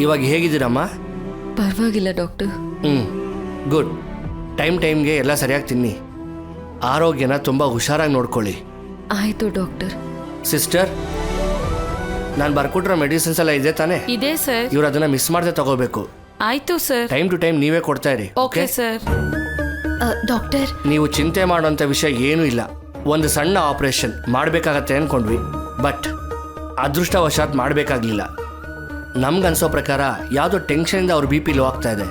ಇವಾಗ ಹೇಗಿದ್ದೀರಮ್ಮ? ಪರವಾಗಿಲ್ಲ ಡಾಕ್ಟರ್. ಹ್ಞೂ ಗುಡ್. ಟೈಮ್ ಟೈಮ್ಗೆ ಎಲ್ಲ ಸರಿಯಾಗಿ ತಿನ್ನಿ. ಆರೋಗ್ಯನ ತುಂಬ ಹುಷಾರಾಗಿ ನೋಡ್ಕೊಳ್ಳಿ. ಆಯ್ತು ಡಾಕ್ಟರ್. ಸಿಸ್ಟರ್ ನಾನು ಬರ್ಕೊಟ್ರೆ ಮೆಡಿಸಿನ್ಸ್ ಎಲ್ಲ ಇದೆ ತಾನೇ? ಇದೆ ಸರ್. ಇವ್ರು ಅದನ್ನ ಮಿಸ್ ಮಾಡದೆ ತಗೋಬೇಕು. ಆಯ್ತು ಸರ್. ಟೈಮ್ ಟು ಟೈಮ್ ನೀವೇ ಕೊಡ್ತಾ ಇರಿ ಓಕೆ ಸರ್. ಡಾಕ್ಟರ್. ನೀವು ಚಿಂತೆ ಮಾಡುವಂಥ ವಿಷಯ ಏನೂ ಇಲ್ಲ. ಒಂದು ಸಣ್ಣ ಆಪರೇಷನ್ ಮಾಡಬೇಕಾಗತ್ತೆ ಅಂದ್ಕೊಂಡ್ವಿ ಬಟ್ ಅದೃಷ್ಟವಶಾತ್ ಮಾಡಬೇಕಾಗ್ಲಿಲ್ಲ. ನಮ್ಗನ್ಸೋ ಪ್ರಕಾರ ಯಾವುದೋ ಟೆನ್ಷನಿಂದ ಅವ್ರ ಬಿ ಪಿ ಲೋ ಆಗ್ತಾ ಇದೆ.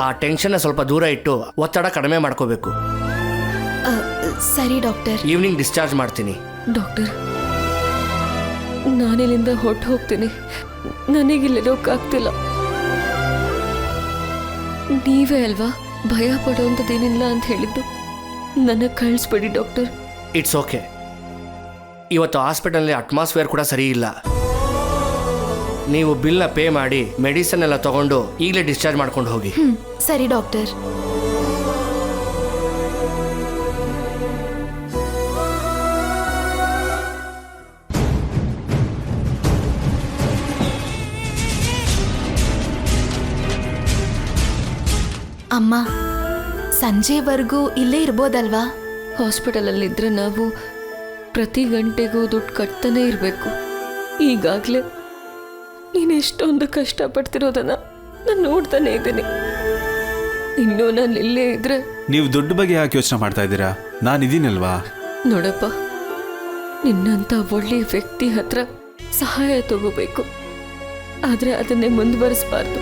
ಆ ಟೆನ್ಷನ್ನ ಸ್ವಲ್ಪ ದೂರ ಇಟ್ಟು ಒತ್ತಡ ಕಡಿಮೆ ಮಾಡ್ಕೋಬೇಕು. ಅ, ಸರಿ ಡಾಕ್ಟರ್. ಈವ್ನಿಂಗ್ ಡಿಸ್ಚಾರ್ಜ್ ಮಾಡ್ತೀನಿ. ಡಾಕ್ಟರ್ ನಾನಿಲ್ಲಿಂದ ಹೊಟ್ಟು ಹೋಗ್ತೀನಿ. ನನಗಿಲ್ಲಿರೋಕ್ಕಾಗ್ತಿಲ್ಲ ನೀವೇ ಅಲ್ವಾ ಭಯ ಪಡೋಂಥದ್ದೇನಿಲ್ಲ ಅಂತ ಹೇಳಿದ್ದು? ನನಗೆ ಕಳಿಸ್ಬೇಡಿ ಡಾಕ್ಟರ್. ಇಟ್ಸ್ ಓಕೆ ಇವತ್ತು ಹಾಸ್ಪಿಟಲ್ನಲ್ಲಿ ಅಟ್ಮಾಸ್ಫಿಯರ್ ಕೂಡ ಸರಿ ಇಲ್ಲ. ನೀವು ಬಿಲ್ನ ಪೇ ಮಾಡಿ ಮೆಡಿಸನ್ ಎಲ್ಲ ತಗೊಂಡು ಈಗಲೇ ಡಿಸ್ಚಾರ್ಜ್ ಮಾಡ್ಕೊಂಡು ಹೋಗಿ. ಹ್ಮ್ ಸರಿ ಡಾಕ್ಟರ್. ಅಮ್ಮ ಸಂಜೆವರೆಗೂ ಇಲ್ಲೇ ಇರ್ಬೋದಲ್ವಾ? ಹಾಸ್ಪಿಟಲಲ್ಲಿದ್ದರೆ ನಾವು ಪ್ರತಿ ಗಂಟೆಗೂ ದುಡ್ಡು ಕಟ್ತಾನೆ ಇರಬೇಕು. ಈಗಾಗಲೇ ನೀನು ಎಷ್ಟೊಂದು ಕಷ್ಟಪಡ್ತಿರೋದನ್ನ ನಾನು ನೋಡ್ತಾನೆ ಇದ್ದೀನಿ. ಇನ್ನೂ ನಾನು ಇಲ್ಲೇ ಇದ್ರೆ ನೀವು ದುಡ್ಡು ಬಗ್ಗೆ ಯಾಕೆ ಯೋಚನೆ ಮಾಡ್ತಾ ಇದ್ದೀರಾ? ನಾನು ಇದೀನಲ್ವಾ? ನೋಡಪ್ಪ ನಿನ್ನಂತ ಒಳ್ಳೆಯ ವ್ಯಕ್ತಿ ಹತ್ರ ಸಹಾಯ ತಗೋಬೇಕು. ಆದರೆ ಅದನ್ನೇ ಮುಂದುವರಿಸಬಾರ್ದು.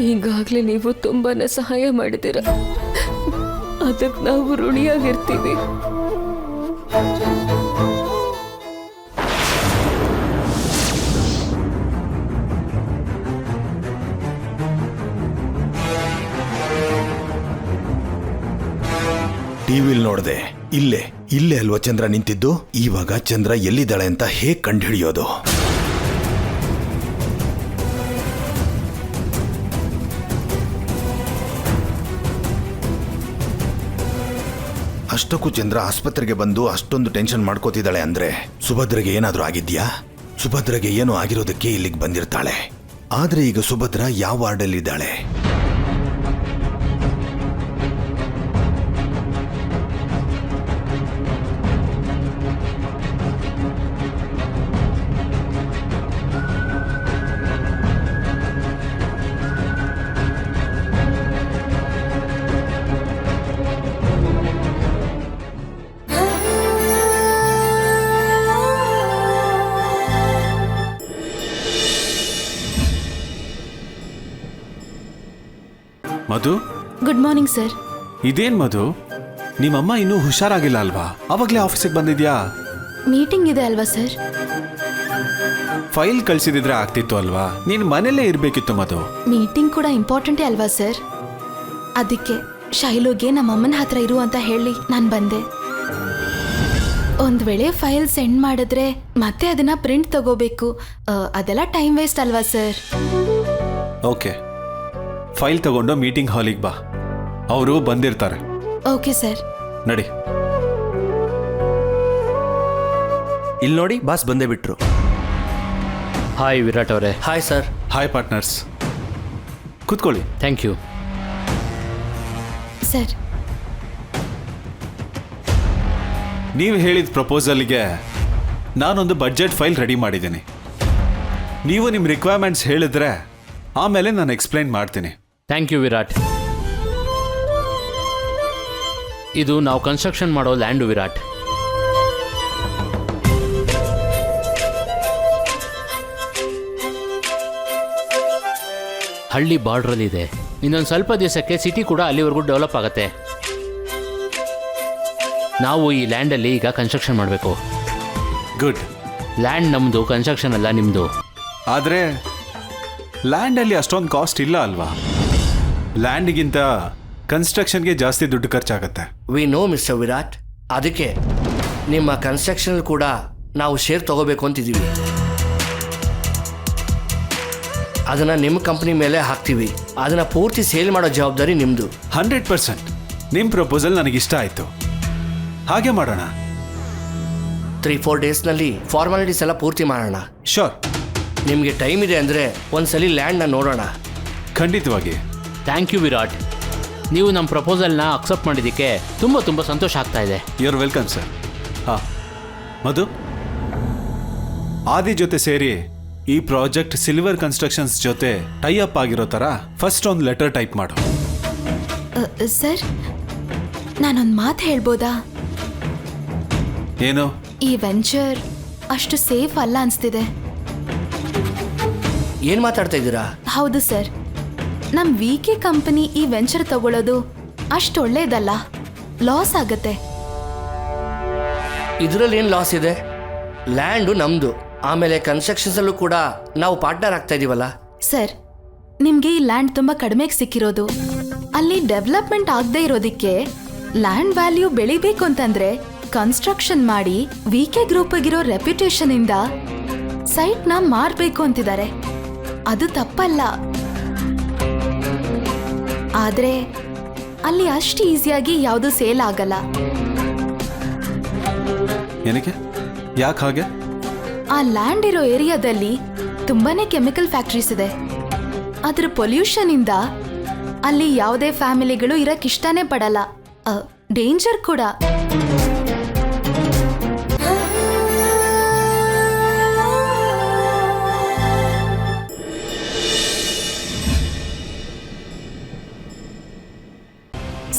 ಈಗಾಗಲೇ ನೀವು ತುಂಬಾ ಸಹಾಯ ಮಾಡಿದ್ದೀರ. ಅದಕ್ಕೆ ನಾವು ಋಣಿಯಾಗಿರ್ತೀವಿ. ಟಿವಿಲ್ ನೋಡ್ದೆ, ಇಲ್ಲೇ ಇಲ್ಲೇ ಅಲ್ವಾ ಚಂದ್ರ ನಿಂತಿದ್ದು? ಇವಾಗ ಚಂದ್ರ ಎಲ್ಲಿದ್ದಾಳೆ ಅಂತ ಹೇಗ್ ಕಂಡುಹಿಡಿಯೋದು? ಅಷ್ಟಕ್ಕೂ ಚಂದ್ರ ಆಸ್ಪತ್ರೆಗೆ ಬಂದು ಅಷ್ಟೊಂದು ಟೆನ್ಷನ್ ಮಾಡ್ಕೋತಿದ್ದಾಳೆ ಅಂದ್ರೆ, ಸುಭದ್ರಗೆ ಏನಾದ್ರೂ ಆಗಿದ್ಯಾ? ಸುಭದ್ರಗೆ ಏನೋ ಆಗಿರೋದಕ್ಕೆ ಇಲ್ಲಿಗೆ ಬಂದಿರ್ತಾಳೆ. ಆದ್ರೆ ಈಗ ಸುಭದ್ರ ಯಾವ ವಾರ್ಡಲ್ಲಿದ್ದಾಳೆ? ಮಧು? ಗುಡ್ ಮಾರ್ನಿಂಗ್ ಸರ್ ಇದೇನ್ ಮಧು? ನಿಮ್ಮಮ್ಮ ಇನ್ನೂ ಹುಷಾರಾಗಿಲ್ಲ ಅಲ್ವಾ? ಅವಾಗಲೇ ಆಫೀಸಿಗೆ ಬಂದಿದ್ಯಾ? ಮೀಟಿಂಗ್ ಇದೆ ಅಲ್ವಾ ಸರ್ ಫೈಲ್ ಕಳ್ಸಿದಿದ್ರೆ ಆಗ್ತಿತ್ತು ಅಲ್ವಾ? ನೀನ್ ಮನೇಲೇ ಇರ್ಬೇಕಿತ್ತು ಮಧು. ಮೀಟಿಂಗ್ ಕೂಡ ಇಂಪಾರ್ಟೆಂಟೇ ಅಲ್ವಾ ಸರ್ ಅದಕ್ಕೆ ಶೈಲುಗೆ ನಮ್ಮ ಅಮ್ಮನ ಹತ್ರ ಇರು ಅಂತ ಹೇಳಿ ನಾನು ಬಂದೆ. ಒಂದು ವೇಳೆ ಫೈಲ್ ಸೆಂಡ್ ಮಾಡಿದ್ರೆ ಮತ್ತೆ ಅದನ್ನ ಪ್ರಿಂಟ್ ತಗೋಬೇಕು. ಆ, ಅದೆಲ್ಲ ಟೈಮ್ ವೇಸ್ಟ್ ಅಲ್ವಾ ಸರ್ ಓಕೆ ಫೈಲ್ ತಗೊಂಡು ಮೀಟಿಂಗ್ ಹಾಲಿಗೆ ಬಾ. ಅವರು ಬಂದಿರ್ತಾರೆ. Okay sir. ನಡಿ. ಇಲ್ಲಿ ನೋಡಿ ಬಾಸ್ ಬಂದೇ ಬಿಟ್ರು. ಹಾಯ್ ವಿರಾಟ್ ಅವರೇ. ಹಾಯ್ ಸರ್ ಹಾಯ್ ಪಾರ್ಟ್ನರ್ಸ್ ಕೂತ್ಕೊಳ್ಳಿ. Thank you sir. ನೀವು ಹೇಳಿದ ಪ್ರಪೋಸಲ್ಗೆ ನಾನೊಂದು ಬಜೆಟ್ ಫೈಲ್ ರೆಡಿ ಮಾಡಿದ್ದೀನಿ. ನೀವು ನಿಮ್ಮ ರಿಕ್ವೈರ್ಮೆಂಟ್ಸ್ ಹೇಳಿದ್ರೆ ಆಮೇಲೆ ನಾನು ಎಕ್ಸ್ಪ್ಲೈನ್ ಮಾಡ್ತೀನಿ. ಥ್ಯಾಂಕ್ ಯು ವಿರಾಟ್ ಇದು ನಾವು ಕನ್ಸ್ಟ್ರಕ್ಷನ್ ಮಾಡೋ ಲ್ಯಾಂಡು ವಿರಾಟ್ ಹಳ್ಳಿ ಬಾರ್ಡ್ರಲ್ಲಿ ಇದೆ. ಇನ್ನೊಂದು ಸ್ವಲ್ಪ ದಿವಸಕ್ಕೆ ಸಿಟಿ ಕೂಡ ಅಲ್ಲಿವರೆಗೂ ಡೆವಲಪ್ ಆಗುತ್ತೆ. ನಾವು ಈ ಲ್ಯಾಂಡಲ್ಲಿ ಈಗ ಕನ್ಸ್ಟ್ರಕ್ಷನ್ ಮಾಡಬೇಕು. ಗುಡ್ ಲ್ಯಾಂಡ್ ನಮ್ಮದು ಕನ್ಸ್ಟ್ರಕ್ಷನ್ ಅಲ್ಲ ನಿಮ್ಮದು ಆದರೆ ಲ್ಯಾಂಡಲ್ಲಿ ಅಷ್ಟೊಂದು ಕಾಸ್ಟ್ ಇಲ್ಲ ಅಲ್ವಾ? ಲ್ಯಾಂಡ್ಗಿಂತ ಕನ್ಸ್ಟ್ರಕ್ಷನ್ಗೆ ಜಾಸ್ತಿ ದುಡ್ಡು ಖರ್ಚಾಗತ್ತೆ. ವಿ ನೋ ಮಿಸ್ಟರ್ ವಿರಾಟ್ ಅದಕ್ಕೆ ನಿಮ್ಮ ಕನ್ಸ್ಟ್ರಕ್ಷನ್ ಕೂಡ ನಾವು ಶೇರ್ ತಗೋಬೇಕು ಅಂತಿದ್ದೀವಿ ಅದನ್ನ ನಿಮ್ಮ ಕಂಪ್ನಿ ಮೇಲೆ ಹಾಕ್ತೀವಿ. ಅದನ್ನ ಪೂರ್ತಿ ಸೇಲ್ ಮಾಡೋ ಜವಾಬ್ದಾರಿ ನಿಮ್ಮದು ಹಂಡ್ರೆಡ್ ಪರ್ಸೆಂಟ್ ನಿಮ್ಮ ಪ್ರಪೋಸಲ್ ನನಗಿಷ್ಟ ಆಯಿತು. ಹಾಗೆ ಮಾಡೋಣ. ತ್ರೀ ಫೋರ್ ಡೇಸ್ನಲ್ಲಿ ಫಾರ್ಮಾಲಿಟೀಸ್ ಎಲ್ಲ ಪೂರ್ತಿ ಮಾಡೋಣ. ಶೋರ್ ನಿಮಗೆ ಟೈಮ್ ಇದೆ ಅಂದರೆ ಒಂದ್ಸಲಿ ಲ್ಯಾಂಡ್ನ ನೋಡೋಣ. ಖಂಡಿತವಾಗಿ. Thank you Virat. ನೀವು ನಮ್ಮ ಪ್ರಪೋಸಲ್ನ ಅಕ್ಸೆಪ್ಟ್ ಮಾಡಿದ್ದಕ್ಕೆ ತುಂಬ ತುಂಬ ಸಂತೋಷ ಆಗ್ತಾ ಇದೆ. ಯು ಆರ್ ವೆಲ್ಕಮ್ ಸರ್ ಹಾಂ. ಮಧು? ಆದಿ ಜೊತೆ ಸೇರಿ ಈ ಪ್ರಾಜೆಕ್ಟ್ ಸಿಲ್ವರ್ ಕನ್ಸ್ಟ್ರಕ್ಷನ್ಸ್ ಜೊತೆ ಟೈ ಅಪ್ ಆಗಿರೋ ಥರ ಫಸ್ಟ್ ಒಂದು ಲೆಟರ್ ಟೈಪ್ ಮಾಡು. ಸರ್ ನಾನೊಂದು ಮಾತು ಹೇಳ್ಬೋದಾ? ಏನು? ಈ ವೆಂಚರ್ ಅಷ್ಟು ಸೇಫ್ ಅಲ್ಲ ಅನಿಸ್ತಿದೆ. ಏನು ಮಾತಾಡ್ತಾ ಇದ್ದೀರಾ? ಹೌದು ಸರ್ ನಮ್ ವಿ ಕೆ ಕಂಪನಿ ಈ ವೆಂಚರ್ ತಗೊಳ್ಳೋದು ಅಷ್ಟು ಒಳ್ಳೇದಲ್ಲ ಲಾಸ್ ಆಗತ್ತೆ. ಇದರಲ್ಲಿ ಏನು ಲಾಸ್ ಇದೆ? ಲ್ಯಾಂಡು ನಮ್ದು. ಆಮೇಲೆ ಕನ್ಸ್ಟ್ರಕ್ಷನ್ಸಲ್ಲೂ ಕೂಡ ನಾವು ಪಾರ್ಟ್ನರ್ ಆಗ್ತಾ ಇದೀವಲ್ಲ? ಸರ್ ನಿಮಗೆ ಈ ಲ್ಯಾಂಡ್ ತುಂಬಾ ಕಡಿಮೆಗೆ ಸಿಕ್ಕಿರೋದು. ಅಲ್ಲಿ ಡೆವಲಪ್ಮೆಂಟ್ ಆಗದೆ ಇರೋದಿಕ್ಕೆ ಲ್ಯಾಂಡ್ ವ್ಯಾಲ್ಯೂ ಬೆಳಿಬೇಕು ಅಂತಂದ್ರೆ ಕನ್ಸ್ಟ್ರಕ್ಷನ್ ಮಾಡಿ ವಿ ಕೆ ಗ್ರೂಪ್ಗಿರೋ ರೆಪ್ಯುಟೇಷನ್ ಇಂದ ಸೈಟ್ನ ಮಾರ್ಬೇಕು ಅಂತಿದ್ದಾರೆ. ಅದು ತಪ್ಪಲ್ಲ. ಆದ್ರೆ ಅಲ್ಲಿ ಅಷ್ಟು ಈಸಿಯಾಗಿ ಯಾವುದು ಸೇಲ್ ಆಗಲ್ಲ. ಏನಕ್ಕೆ? ಯಾಕೆ ಹಾಗೆ? ಆ ಲ್ಯಾಂಡ್ ಇರೋ ಏರಿಯಾದಲ್ಲಿ ತುಂಬಾನೇ ಕೆಮಿಕಲ್ ಫ್ಯಾಕ್ಟ್ರೀಸ್ ಇದೆ. ಅದ್ರ ಪೊಲ್ಯೂಷನ್ ಇಂದ ಅಲ್ಲಿ ಯಾವುದೇ ಫ್ಯಾಮಿಲಿಗಳು ಇರಕ್ ಇಷ್ಟನೇ ಪಡಲ್ಲ. ಡೇಂಜರ್ ಕೂಡ.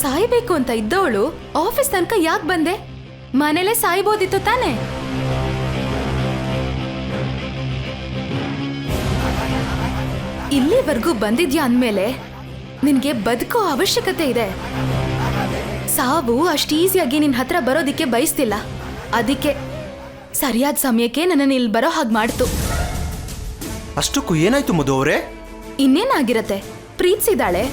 ಸಾಯ್ಬೇಕು ಅಂತ ಇದ್ದವಳು ಆಫೀಸ್ ತನಕ ಯಾಕೆ ಬಂದೆ? ಮನೇಲೆ ಸಾಯ್ಬೋದಿತ್ತು ತಾನೆ? ಇಲ್ಲಿವರೆಗೂ ಬಂದಿದ್ಯಾ ಅಂದ್ಮೇಲೆ ನಿನ್ಗೆ ಬದುಕೋ ಅವಶ್ಯಕತೆ ಇದೆ. ಸಾವು ಅಷ್ಟು ಈಸಿಯಾಗಿ ನಿನ್ನ ಹತ್ರ ಬರೋದಿಕ್ಕೆ ಬಯಸ್ತಿಲ್ಲ. ಅದಕ್ಕೆ ಸರಿಯಾದ ಸಮಯಕ್ಕೆ ನನ್ನನ್ನು ಇಲ್ಲಿ ಬರೋ ಹಾಗೆ ಮಾಡ್ತು. ಅಷ್ಟಕ್ಕೂ ಏನಾಯ್ತು ಮಧು ಅವರೇ? ಇನ್ನೇನಾಗಿರತ್ತೆ? ಪ್ರೀತಿಸಿದಾಳೆ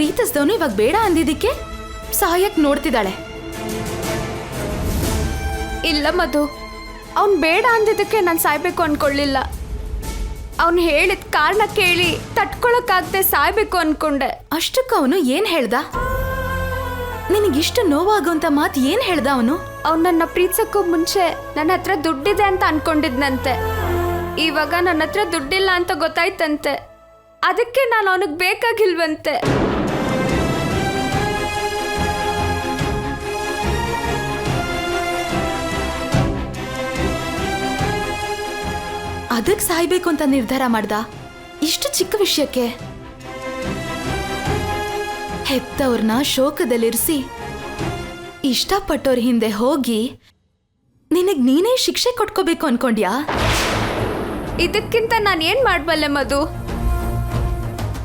ಪ್ರೀತಿಸ್ದವನು ಇವಾಗ ಬೇಡ ಅಂದಿದ್ದಕ್ಕೆ ಸಹಾಯಕ್ ನೋಡ್ತಿದ್ದಾಳೆ. ಇಲ್ಲ ಮಧು ಅವ್ನು ಬೇಡ ಅಂದಿದ್ದಕ್ಕೆ ನಾನು ಸಾಯ್ಬೇಕು ಅನ್ಕೊಳ್ಳಿಲ್ಲ. ಅವ್ನು ಹೇಳಿದ ಕಾರಣ ಕೇಳಿ ತಟ್ಕೊಳಕ್ಕಾಗದೆ ಸಾಯ್ಬೇಕು ಅನ್ಕೊಂಡೆ. ಅಷ್ಟಕ್ಕೆ ಅವನು ಏನ್ ಹೇಳ್ದ? ನಿನಗಿಷ್ಟು ನೋವಾಗುವಂತ ಮಾತು ಏನ್ ಹೇಳ್ದ ಅವನು? ಅವ್ನು ನನ್ನ ಪ್ರೀತಿಸಕ್ಕೂ ಮುಂಚೆ ನನ್ನ ಹತ್ರ ದುಡ್ಡಿದೆ ಅಂತ ಅನ್ಕೊಂಡಿದ್ನಂತೆ. ಇವಾಗ ನನ್ನ ಹತ್ರ ದುಡ್ಡಿಲ್ಲ ಅಂತ ಗೊತ್ತಾಯ್ತಂತೆ. ಅದಕ್ಕೆ ನಾನು ಅವನಿಗೆ ಬೇಕಾಗಿಲ್ವಂತೆ. ಅದಕ್ಕೆ ಸಾಯ್ಬೇಕು ಅಂತ ನಿರ್ಧಾರ ಮಾಡ್ದ? ಇಷ್ಟು ಚಿಕ್ಕ ವಿಷಯಕ್ಕೆ. ಹೆತ್ತವ್ರನ್ನ ಶೋಕದಲ್ಲಿರಿಸಿ. ಇಷ್ಟಪಟ್ಟವ್ರ ಹಿಂದೆ ಹೋಗಿ, ನಿನಗ್ ನೀನೇ ಶಿಕ್ಷೆ ಕೊಟ್ಕೋಬೇಕು ಅನ್ಕೊಂಡ್ಯಾ? ಇದಕ್ಕಿಂತ ನಾನು ಏನ್ ಮಾಡ್ಬಲ್ಲೆ ಮಧು?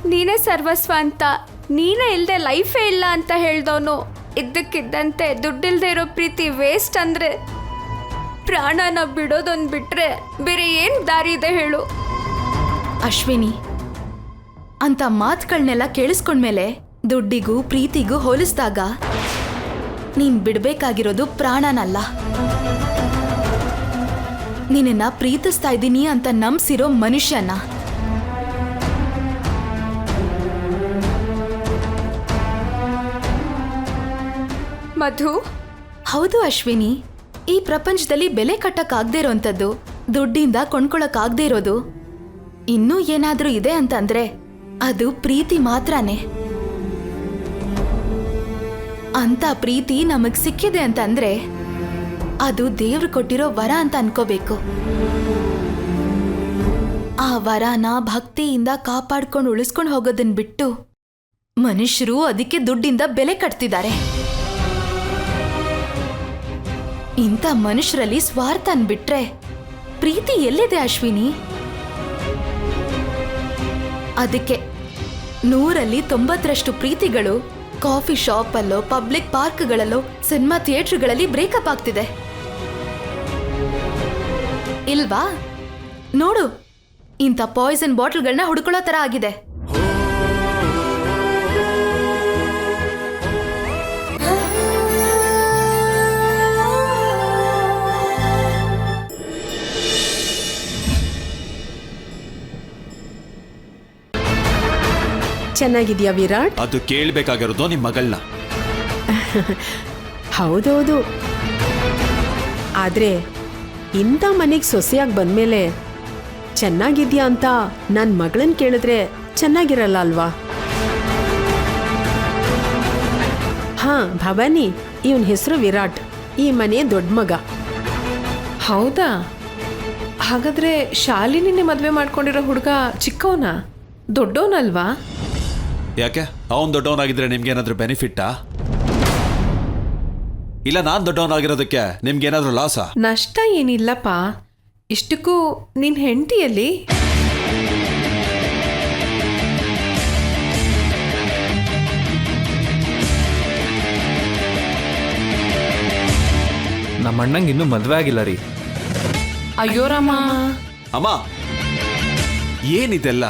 ನೀನೇ ಸರ್ವಸ್ವ ಅಂತ, ನೀನೇ ಇಲ್ಲದೆ ಲೈಫೇ ಇಲ್ಲ ಅಂತ ಹೇಳ್ದವನು, ಇದ್ದಕ್ಕಿದ್ದಂತೆ ದುಡ್ಡಿಲ್ದೇ ಇರೋ ಪ್ರೀತಿ ವೇಸ್ಟ್ ಅಂದ್ರೆ ಪ್ರಾಣನ ಬಿಡೋದೊಂದು ಬಿಟ್ರೆ ಬೇರೆ ಏನು ದಾರಿ ಇದೆ ಹೇಳು. ಅಶ್ವಿನಿ ಅಂತ ಮಾತುಗಳನ್ನೆಲ್ಲ ಕೇಳಿಸ್ಕೊಂಡ್ಮೇಲೆ ದುಡ್ಡಿಗೂ ಪ್ರೀತಿಗೂ ಹೋಲಿಸಿದಾಗ ನೀನ್ ಬಿಡ್ಬೇಕಾಗಿರೋದು ಪ್ರಾಣನಲ್ಲ. ನಿನ್ನ ಪ್ರೀತಿಸ್ತಾ ಇದ್ದೀನಿ ಅಂತ ನಂಬಿಸಿರೋ ಮನುಷ್ಯನ. ಮಧು? ಹೌದು ಅಶ್ವಿನಿ. ಈ ಪ್ರಪಂಚದಲ್ಲಿ ಬೆಲೆ ಕಟ್ಟಕ್ಕಾಗದೇ ಇರೋಂಥದ್ದು, ದುಡ್ಡಿಂದ ಕೊಂಡ್ಕೊಳಕ್ಕಾಗದೇ ಇರೋದು. ಇನ್ನೂ ಏನಾದರೂ ಇದೆ ಅಂತಂದ್ರೆ ಅದು ಪ್ರೀತಿ ಮಾತ್ರನೇ. ಅಂತ ಪ್ರೀತಿ ನಮಗ್ ಸಿಕ್ಕಿದೆ ಅಂತಂದ್ರೆ ಅದು ದೇವ್ರು ಕೊಟ್ಟಿರೋ ವರ ಅಂತ ಅನ್ಕೋಬೇಕು. ಆ ವರನ ಭಕ್ತಿಯಿಂದ ಕಾಪಾಡ್ಕೊಂಡು ಉಳಿಸ್ಕೊಂಡು ಹೋಗೋದನ್ನ ಬಿಟ್ಟು ಮನುಷ್ಯರು ಅದಕ್ಕೆ ದುಡ್ಡಿಂದ ಬೆಲೆ ಕಟ್ತಿದ್ದಾರೆ. ಇಂಥ ಮನುಷ್ಯರಲ್ಲಿ ಸ್ವಾರ್ಥನ್ ಬಿಟ್ರೆ ಪ್ರೀತಿ ಎಲ್ಲಿದೆ ಅಶ್ವಿನಿ? ಅದಕ್ಕೆ ನೂರಲ್ಲಿ ತೊಂಬತ್ತರಷ್ಟು ಪ್ರೀತಿಗಳು ಕಾಫಿ ಶಾಪಲ್ಲೋ, ಪಬ್ಲಿಕ್ ಪಾರ್ಕ್ಗಳಲ್ಲೋ, ಸಿನಿಮಾ ಥಿಯೇಟರ್ಗಳಲ್ಲಿ ಬ್ರೇಕಪ್ ಆಗ್ತಿದೆ. ಇಲ್ವಾ? ನೋಡು, ಇಂಥ ಪಾಯ್ಸನ್ ಬಾಟಲ್ಗಳನ್ನ ಹುಡ್ಕೊಳ್ಳೋ ತರ ಆಗಿದೆ. ಚೆನ್ನಾಗಿದ್ಯಾ ವಿರಾಟ್? ಅದು ಕೇಳಬೇಕಾಗಿರೋದು ನಿಮ್ಮ ಮಗಳನ್ನ ಹೌದೌದು. ಆದ್ರೆ ಇಂಥ ಮನೆಗೆ ಸೊಸೆಯಾಗಿ ಬಂದ್ಮೇಲೆ ಚೆನ್ನಾಗಿದ್ಯಾ ಅಂತ ನನ್ನ ಮಗಳನ್ನ ಕೇಳಿದ್ರೆ ಚೆನ್ನಾಗಿರಲ್ಲ ಅಲ್ವಾ? ಹಾ ಭವಾನಿ ಇವನ್ ಹೆಸರು ವಿರಾಟ್. ಈ ಮನೆ ದೊಡ್ಡ ಮಗ. ಹೌದಾ? ಹಾಗಾದ್ರೆ ಶಾಲಿನಿನೇ ಮದುವೆ ಮಾಡ್ಕೊಂಡಿರೋ ಹುಡುಗ ಚಿಕ್ಕವನ? ದೊಡ್ಡವನಲ್ವಾ? ಯಾಕೆ? ಅವನ್ ದೊಡ್ಡವನಾಗಿದ್ರೆ ನಿಮ್ಗೆ ಏನಾದ್ರೂ ಬೆನಿಫಿಟ್ಟಾ ಇಲ್ಲ ನಾನ್ ದೊಡ್ಡವನಾಗಿರೋದಕ್ಕೆ ನಿಮ್ಗೆ ಏನಾದ್ರೂ ಲಾಸಾ ನಷ್ಟ ಏನಿಲ್ಲಪ್ಪ. ಇಷ್ಟಕ್ಕೂ ನಿನ್ ಹೆಂಡತಿಯಲ್ಲಿ? ನಮ್ಮ ಅಣ್ಣಂಗೆ ಇನ್ನೂ ಮದುವೆ ಆಗಿಲ್ಲ ರೀ. ಅಯ್ಯೋ ರಾಮ. ಅಮ್ಮ ಏನಿದೆಲ್ಲ?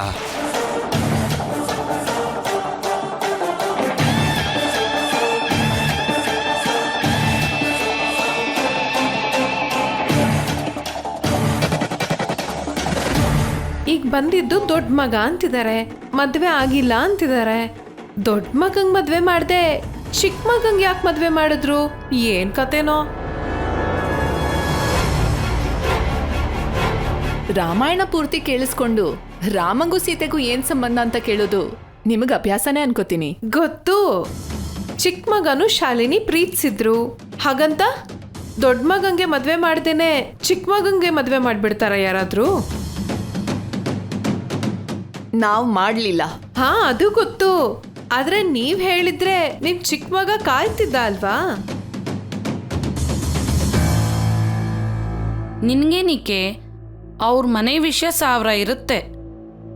ಬಂದಿದ್ದು ದೊಡ್ಡ ಮಗ ಅಂತಿದ್ದಾರೆ ಮದ್ವೆ ಆಗಿಲ್ಲ ಅಂತಿದ್ದಾರೆ ದೊಡ್ಡ ಮಗಂಗ್ ಮದ್ವೆ ಮಾಡ್ದೆ ಚಿಕ್ಕ ಮಗಂಗ್ ಯಾಕೆ ಮದ್ವೆ ಮಾಡಿದ್ರು? ಏನ್ ಕತೆನೋ? ರಾಮಾಯಣ ಪೂರ್ತಿ ಕೇಳಿಸ್ಕೊಂಡು ರಾಮಗೂ ಸೀತೆಗೂ ಏನ್ ಸಂಬಂಧ ಅಂತ ಕೇಳೋದು ನಿಮಗ್ ಅಭ್ಯಾಸನೇ ಅನ್ಕೋತೀನಿ. ಗೊತ್ತು. ಚಿಕ್ಕ ಮಗನು ಶಾಲಿನಿ ಪ್ರೀತಿಸಿದ್ರು. ಹಾಗಂತ? ದೊಡ್ಡ ಮಗಂಗೆ ಮದ್ವೆ ಮಾಡ್ದೇನೆ ಚಿಕ್ಕ ಮಗಂಗೆ ಮದ್ವೆ ಮಾಡ್ಬಿಡ್ತಾರ ಯಾರಾದ್ರೂ? ನಾವ್ ಮಾಡ್ಲಿಲ್ಲ. ಹಾ ಅದು ಗೊತ್ತು. ಆದ್ರೆ ನೀವ್ ಹೇಳಿದ್ರೆ ನಿಮ್ ಚಿಕ್ಕ ಮಗ ಕಾಯ್ತಿದ್ದ ಅಲ್ವಾ? ನಿನ್ಗೇನಿಕೆ ಅವ್ರ ಮನೆ ವಿಷಯ ಸಾವಿರ ಇರುತ್ತೆ.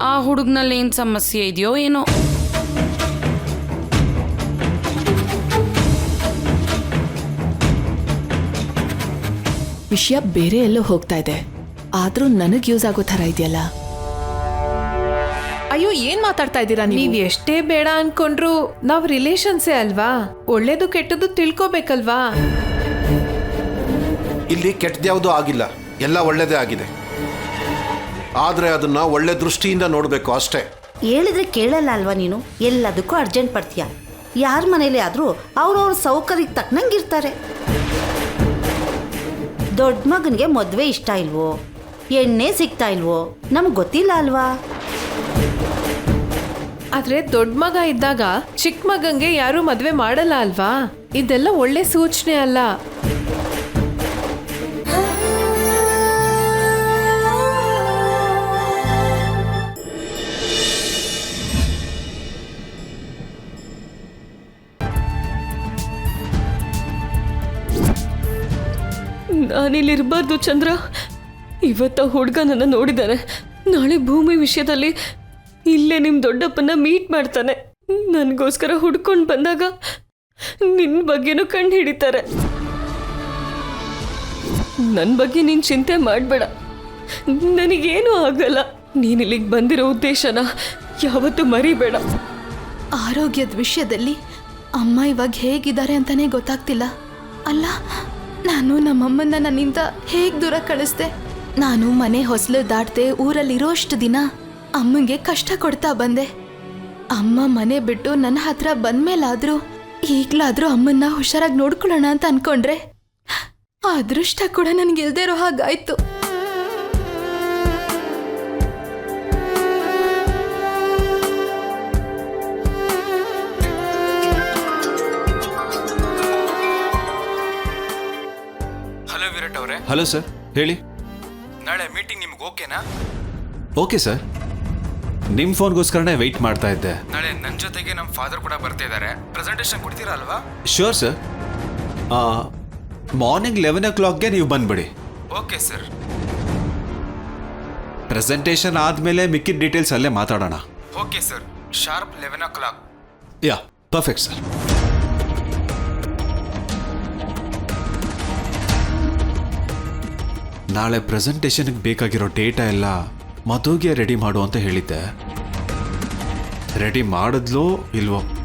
ಆ ಹುಡುಗನಲ್ಲಿ ಏನು ಸಮಸ್ಯೆ ಇದೆಯೋ ಏನೋ. ವಿಷಯ ಬೇರೆ ಎಲ್ಲೋ ಹೋಗ್ತಾ ಇದೆ. ಆದ್ರೂ ನನಗ್ ಯೂಸ್ ಆಗೋ ತರ ಇದೆಯಲ್ಲ? ಅಯ್ಯೋ ಏನ್ ಮಾತಾಡ್ತಾ ಇದ್ದೀರಾ ನೀವ್? ನೀವು ಎಷ್ಟೇ ಬೇಡ ಅನ್ಕೊಂಡ್ರು ನಾವ್ ರಿಲೇಷನ್ಸೇ ಅಲ್ವಾ? ಒಳ್ಳೇದು ಕೆಟ್ಟದ್ದು ತಿಳ್ಕೊಬೇಕಲ್ವಾ? ಇಲ್ಲಿ ಕೆಟ್ಟದ್ಯಾವುದೂ ಆಗಿಲ್ಲ. ಎಲ್ಲ ಒಳ್ಳೇದೇ ಆಗಿದೆ. ಆದರೆ ಅದನ್ನ ಒಳ್ಳೆ ದೃಷ್ಟಿಯಿಂದ ನೋಡಬೇಕು ಅಷ್ಟೇ. ಹೇಳಿದ್ರೆ ಕೇಳಲ್ಲ ಅಲ್ವಾ ನೀನು? ಎಲ್ಲದಕ್ಕೂ ಅರ್ಜೆಂಟ್ ಪಡ್ತೀಯ? ಯಾರ ಮನೇಲಿ ಆದರೂ ಅವ್ರವ್ರ ಸೌಕರ್ಯಕ್ಕೆ ತಕ್ಕನಂಗೆ ಇರ್ತಾರೆ. ದೊಡ್ಡ ಮಗನಿಗೆ ಮದುವೆ ಇಷ್ಟ ಇಲ್ವೋ? ಎಣ್ಣೆ ಸಿಗ್ತಾ ಇಲ್ವೋ? ನಮ್ಗೆ ಗೊತ್ತಿಲ್ಲ ಅಲ್ವಾ? ಆದ್ರೆ ದೊಡ್ಡ ಮಗ ಇದ್ದಾಗ ಚಿಕ್ಕ ಮಗಂಗೆ ಯಾರು ಮದ್ವೆ ಮಾಡಲ್ಲ ಅಲ್ವಾ? ಇದೆಲ್ಲ ಒಳ್ಳೆ ಸೂಚನೆ ಅಲ್ಲ. ನಾನಿಲ್ಲಿರಬಾರ್ದು ಚಂದ್ರ. ಇವತ್ತ ಹುಡುಗ ನನ್ನ ನೋಡಿದ್ದಾನೆ ನಾಳೆ ಭೂಮಿ ವಿಷಯದಲ್ಲಿ ಇಲ್ಲೇ ನಿಮ್ಮ ದೊಡ್ಡಪ್ಪನ ಮೀಟ್ ಮಾಡ್ತಾನೆ. ನನಗೋಸ್ಕರ ಹುಡ್ಕೊಂಡು ಬಂದಾಗ ನಿನ್ನ ಬಗ್ಗೆನೂ ಕಂಡು ಹಿಡಿತಾರೆ. ನನ್ನ ಬಗ್ಗೆ ನೀನು ಚಿಂತೆ ಮಾಡಬೇಡ. ನನಗೇನೂ ಆಗಲ್ಲ. ನೀನು ಇಲ್ಲಿಗೆ ಬಂದಿರೋ ಉದ್ದೇಶನ ಯಾವತ್ತೂ ಮರಿಬೇಡ. ಆರೋಗ್ಯದ ವಿಷಯದಲ್ಲಿ ಅಮ್ಮ ಇವಾಗ ಹೇಗಿದ್ದಾರೆ ಅಂತಾನೆ ಗೊತ್ತಾಗ್ತಿಲ್ಲ. ಅಲ್ಲ, ನಾನು ನಮ್ಮಮ್ಮನ್ನ ನನ್ನಿಂದ ಹೇಗೆ ದೂರ ಕಳಿಸ್ದೆ? ನಾನು ಮನೆ ಹೊಸಲು ದಾಟ್ದೆ ಊರಲ್ಲಿರೋಷ್ಟು ದಿನ ಅಮ್ಮಂಗೆ ಕಷ್ಟ ಕೊಡ್ತಾ ಬಂದೆ. ಅಮ್ಮ ಮನೆ ಬಿಟ್ಟು ನನ್ನ ಹತ್ರ ಬಂದ್ಮೇಲಾದ್ರೂ ಈಗ್ಲಾದ್ರೂ ಅಮ್ಮನ್ನ ಹುಷಾರಾಗಿ ನೋಡ್ಕೊಳ್ಳೋಣ ಅಂತ ಅನ್ಕೊಂಡ್ರೆ ಆ ಅದೃಷ್ಟ ಕೂಡ ನನ್ಗೆ ಇಲ್ದೇ ಇರೋ ಹಾಗಾಯ್ತು. ಹಲೋ ವಿರಾಟ್ ಅವರೇ. ಹಲೋ ಸರ್ ಹೇಳಿ. ನಾಳೆ ಮೀಟಿಂಗ್ ನಿಮ್ಗೆ ಓಕೆನಾ? Okay sir. ನಿಮ್ಮ ಫೋನ್ಗೋಸ್ಕರನೇ ವೆಯ್ಟ್ ಮಾಡ್ತಾ ಇದ್ದೆ. ನಾಳೆ ನನ್ನ ಜೊತೆಗೆ ನಮ್ಮ ಫಾದರ್ ಕೂಡ ಬರ್ತಾ ಇದ್ದಾರೆ. ಪ್ರೆಸೆಂಟೇಷನ್ ಕೊಡ್ತೀರಾ ಅಲ್ವಾ? ಶೋರ್ ಸರ್ ಮಾರ್ನಿಂಗ್ ಲೆವೆನ್ ಓ ಕ್ಲಾಕ್ಗೆ ನೀವು ಬಂದ್ಬಿಡಿ. ಓಕೆ ಸರ್ ಪ್ರೆಸೆಂಟೇಷನ್ ಆದಮೇಲೆ ಮಿಕ್ಕಿದ ಡೀಟೇಲ್ಸ್ ಅಲ್ಲೇ ಮಾತಾಡೋಣ. Okay sir sharp eleven o'clock yeah perfect sir ನಾಳೆ ಪ್ರೆಸೆಂಟೇಷನ್ಗೆ ಬೇಕಾಗಿರೋ ಡೇಟಾ ಎಲ್ಲ ಮಧುಗೆ ರೆಡಿ ಮಾಡು ಅಂತ ಹೇಳಿದ್ದೆ. ರೆಡಿ ಮಾಡಿದ್ಲೋ ಇಲ್ವೋ?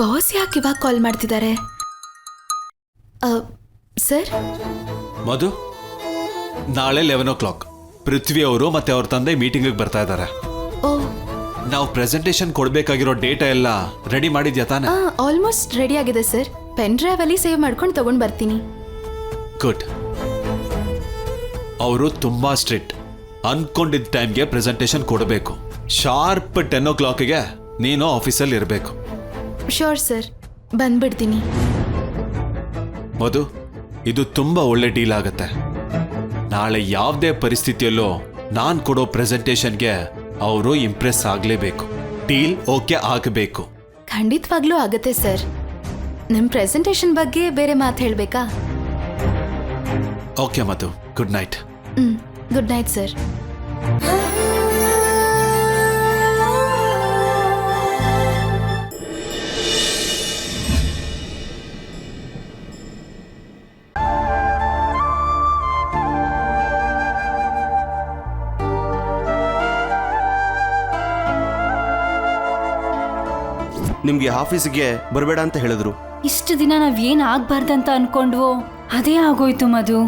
ಬಾಸ್ ಯಾಕೆ ಇವಾಗ ಕಾಲ್ ಮಾಡ್ತಿದ್ದಾರೆ ಸರ್? ಮಧು ನಾಳೆ ಲೆವೆನ್ ಓ ಕ್ಲಾಕ್ ಪೃಥ್ವಿ ಅವರು ಮತ್ತೆ ಅವ್ರ ತಂದೆ ಮೀಟಿಂಗಿಗೆ ಬರ್ತಾ ಇದ್ದಾರೆ ಓ. ನಾವು ಪ್ರೆಸೆಂಟೇಷನ್ ಕೊಡ್ಬೇಕಾಗಿರೋ ಡೇಟಾ ಎಲ್ಲ ರೆಡಿ ಮಾಡಿದ್ಯಾ ತಾನೆ? ಆಲ್ಮೋಸ್ಟ್ ರೆಡಿ ಆಗಿದೆ ಸರ್. ಪೆನ್ ಡ್ರೈವ್ ಅಲ್ಲಿ ಸೇವ್ ಮಾಡ್ಕೊಂಡು ತಗೊಂಡ್ ಬರ್ತೀನಿ. ಗುಡ್ ಅವರು ತುಂಬಾ ಸ್ಟ್ರಿಕ್ಟ್ ಅನ್ಕೊಂಡಿದ್ದ ಟೈಮ್ಗೆ ಪ್ರೆಸೆಂಟೇಷನ್ ಕೊಡಬೇಕು. ಶಾರ್ಪ್ ಟೆನ್ ಓ ಕ್ಲಾಕ್ಗೆ ನೀನು ಆಫೀಸಲ್ಲಿ ಇರಬೇಕು. ಶೋರ್ ಸರ್ ಬಂದ್ಬಿಡ್ತೀನಿ. ಮಧು ಇದು ತುಂಬಾ ಒಳ್ಳೆ ಡೀಲ್ ಆಗತ್ತೆ. ನಾಳೆ ಯಾವುದೇ ಪರಿಸ್ಥಿತಿಯಲ್ಲೂ ನಾನು ಕೊಡೋ ಪ್ರೆಸೆಂಟೇಷನ್ಗೆ ಅವರು ಇಂಪ್ರೆಸ್ ಆಗಲೇಬೇಕು. ಡೀಲ್ ಓಕೆ ಆಗಬೇಕು. ಖಂಡಿತವಾಗ್ಲೂ ಆಗತ್ತೆ ಸರ್ ನಿಮ್ ಪ್ರೆಸೆಂಟೇಷನ್ ಬಗ್ಗೆ ಬೇರೆ ಮಾತು ಹೇಳ್ಬೇಕಾ? Okay Madhu good night. Good night sir ನಿಮ್ಗೆ ಆಫೀಸ್ಗೆ ಬರಬೇಡ ಅಂತ ಹೇಳಿದ್ರು. ಇಷ್ಟು ದಿನ ನಾವ್ ಏನ್ ಆಗ್ಬಾರ್ದಂತ ಅನ್ಕೊಂಡ್ವೋ? ಅದೇ ಆಗೋಯ್ತು ಮಧು.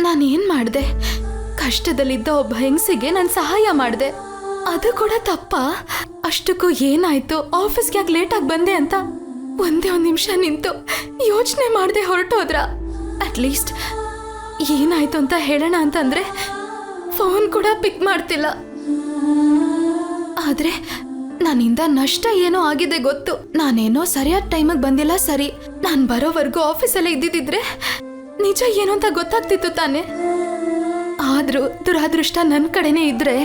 ನಾನೇನ್ ಮಾಡ್ದೆ? ಕಷ್ಟದಲ್ಲಿದ್ದ ಒಬ್ಬ ಹೆಂಗಸಿಗೆ ನಾನು ಸಹಾಯ ಮಾಡ್ದೆ. ಅದು ಕೂಡ ತಪ್ಪ. ಅಷ್ಟಕ್ಕೂ ಏನಾಯ್ತು? ಆಫೀಸ್ಗೆ ಯಾಕೆ ಲೇಟಾಗಿ ಬಂದೆ ಅಂತ? ಒಂದೇ ಒಂದು ನಿಮಿಷ ನಿಂತು ಯೋಚನೆ ಮಾಡದೆ ಹೊರಟೋದ್ರ? ಅಟ್ಲೀಸ್ಟ್ ಏನಾಯ್ತು ಅಂತ ಹೇಳೋಣ ಅಂತಂದ್ರೆ ಫೋನ್ ಕೂಡ ಪಿಕ್ ಮಾಡ್ತಿಲ್ಲ. ಆದ್ರೆ ನನ್ನಿಂದ ನಷ್ಟ ಏನೋ ಆಗಿದೆ ಗೊತ್ತು. ನಾನೇನೋ ಸರಿಯಾದ ಟೈಮಿಗೆ ಬಂದಿಲ್ಲ ಸರಿ. ನಾನು ಬರೋವರೆಗೂ ಆಫೀಸಲ್ಲೇ ಇದ್ದಿದ್ರೆ ನಿಜ ಏನು ಅಂತ ಗೊತ್ತಾಗ್ತಿತ್ತು ತಾನೆ. ಆದ್ರೂ ದುರಾದೃಷ್ಟ ನನ್ನ ಕಡೆನೇ ಇದ್ರೆ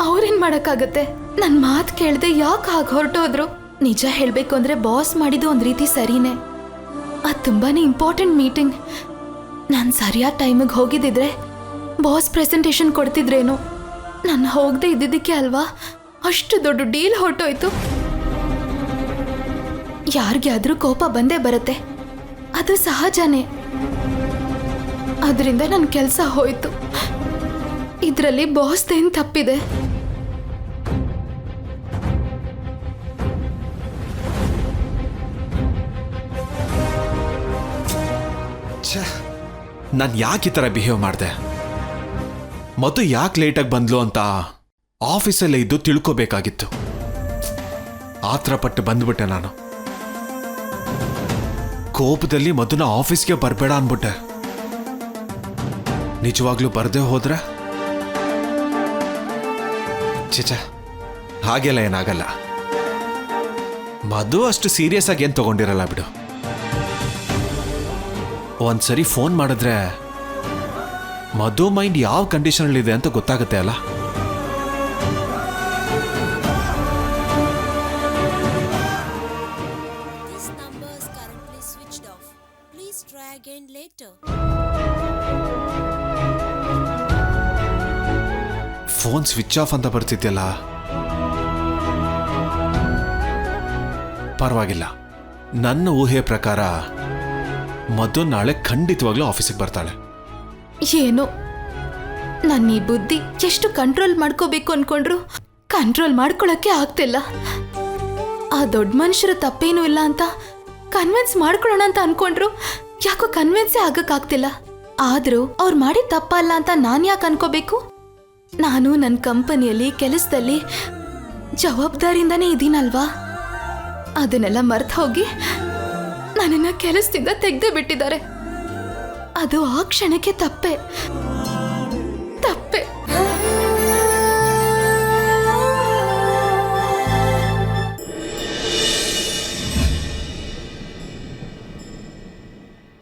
ಅವ್ರೇನ್ ಮಾಡೋಕ್ಕಾಗತ್ತೆ? ನನ್ನ ಮಾತು ಕೇಳದೆ ಯಾಕೆ ಹಾಗೆ ಹೊರಟೋದ್ರು? ನಿಜ ಹೇಳಬೇಕು ಅಂದ್ರೆ ಬಾಸ್ ಮಾಡಿದ್ದು ಒಂದು ರೀತಿ ಸರಿನೇ. ಅದು ತುಂಬಾನೇ ಇಂಪಾರ್ಟೆಂಟ್ ಮೀಟಿಂಗ್. ನಾನು ಸರಿಯಾದ ಟೈಮಿಗೆ ಹೋಗಿದ್ದಿದ್ರೆ ಬಾಸ್ ಪ್ರೆಸೆಂಟೇಷನ್ ಕೊಡ್ತಿದ್ರೇನು? ನಾನು ಹೋಗದೆ ಇದ್ದಿದ್ದಕ್ಕೆ ಅಲ್ವಾ? ಅಷ್ಟು ದೊಡ್ಡ ಡೀಲ್ ಹೊರಟೋಯ್ತು. ಆದರೂ ಕೋಪ ಬಂದೇ ಬರುತ್ತೆ. ಅದು ಸಹಜನೇ. ಅದರಿಂದ ನನ್ನ ಕೆಲಸ ಹೋಯ್ತು. ಇದರಲ್ಲಿ ಬಾಸ್ದೇನು ತಪ್ಪಿದೆ? ನಾನು ಯಾಕೆ ಈ ಥರ ಬಿಹೇವ್ ಮಾಡಿದೆ? ಮತ್ತು ಯಾಕೆ ಲೇಟಾಗಿ ಬಂದ್ಲು ಅಂತ? ಆಫೀಸಲ್ಲೇ ಇದ್ದು ತಿಳ್ಕೋಬೇಕಾಗಿತ್ತು. ಆತ್ರ ಪಟ್ಟು ಬಂದ್ಬಿಟ್ಟೆ ನಾನು. ಕೋಪದಲ್ಲಿ ಮಧುನ ಆಫೀಸ್ಗೆ ಬರಬೇಡ ಅನ್ಬಿಟ್ಟೆ ನಿಜವಾಗ್ಲೂ ಬರದೆ ಹೋದ್ರೆ? ಚಿಚ ಹಾಗೆಲ್ಲ ಏನಾಗಲ್ಲ. ಮಧು ಅಷ್ಟು ಸೀರಿಯಸ್ ಆಗಿ ಏನು ತಗೊಂಡಿರಲ್ಲ ಬಿಡು. ಒಂದ್ಸರಿ ಫೋನ್ ಮಾಡಿದ್ರೆ, ಮಧು ಮೈಂಡ್ ಯಾವ ಕಂಡೀಷನಲ್ಲಿದೆ ಅಂತ ಗೊತ್ತಾಗುತ್ತೆ ಅಲ್ಲ? ಫೋನ್ ಸ್ವಿಚ್ ಆಫ್ ಅಂತ ಬರ್ತಿದ್ಯಲ್ಲ ಪರವಾಗಿಲ್ಲ. ನನ್ನ ಊಹೆ ಪ್ರಕಾರ ಮಧು ನಾಳೆ ಖಂಡಿತವಾಗ್ಲೂ ಆಫೀಸಿಗೆ ಬರ್ತಾಳೆ. ಏನು? ನನ್ನ ಈ ಬುದ್ಧಿ ಎಷ್ಟು ಕಂಟ್ರೋಲ್ ಮಾಡ್ಕೋಬೇಕು ಅನ್ಕೊಂಡ್ರು? ಕಂಟ್ರೋಲ್ ಮಾಡ್ಕೊಳಕ್ಕೆ ಆಗ್ತಿಲ್ಲ. ಆ ದೊಡ್ಡ ಮನುಷ್ಯರ ತಪ್ಪೇನೂ ಇಲ್ಲ ಅಂತ ಕನ್ವಿನ್ಸ್ ಮಾಡ್ಕೊಳ್ಳೋಣ ಅಂತ ಅನ್ಕೊಂಡ್ರು. ಯಾಕೋ ಕನ್ವಿನ್ಸೇ ಆಗಕ್ಕಾಗ್ತಿಲ್ಲ. ಆದ್ರೂ ಅವ್ರು ಮಾಡಿದ ತಪ್ಪಲ್ಲ ಅಂತ ನಾನು ಯಾಕೆ ಅನ್ಕೋಬೇಕು? ನಾನು ನನ್ನ ಕಂಪನಿಯಲ್ಲಿ ಕೆಲಸದಲ್ಲಿ ಜವಾಬ್ದಾರಿಯಿಂದನೇ ಇದ್ದೀನಲ್ವಾ ಅದನ್ನೆಲ್ಲ ಮರ್ತು ಹೋಗಿ ನನ್ನನ್ನು ಕೆಲಸದಿಂದ ತೆಗೆದೇ ಬಿಟ್ಟಿದ್ದಾರೆ. ಅದು ಆ ಕ್ಷಣಕ್ಕೆ ತಪ್ಪೆ. ತಪ್ಪೆ.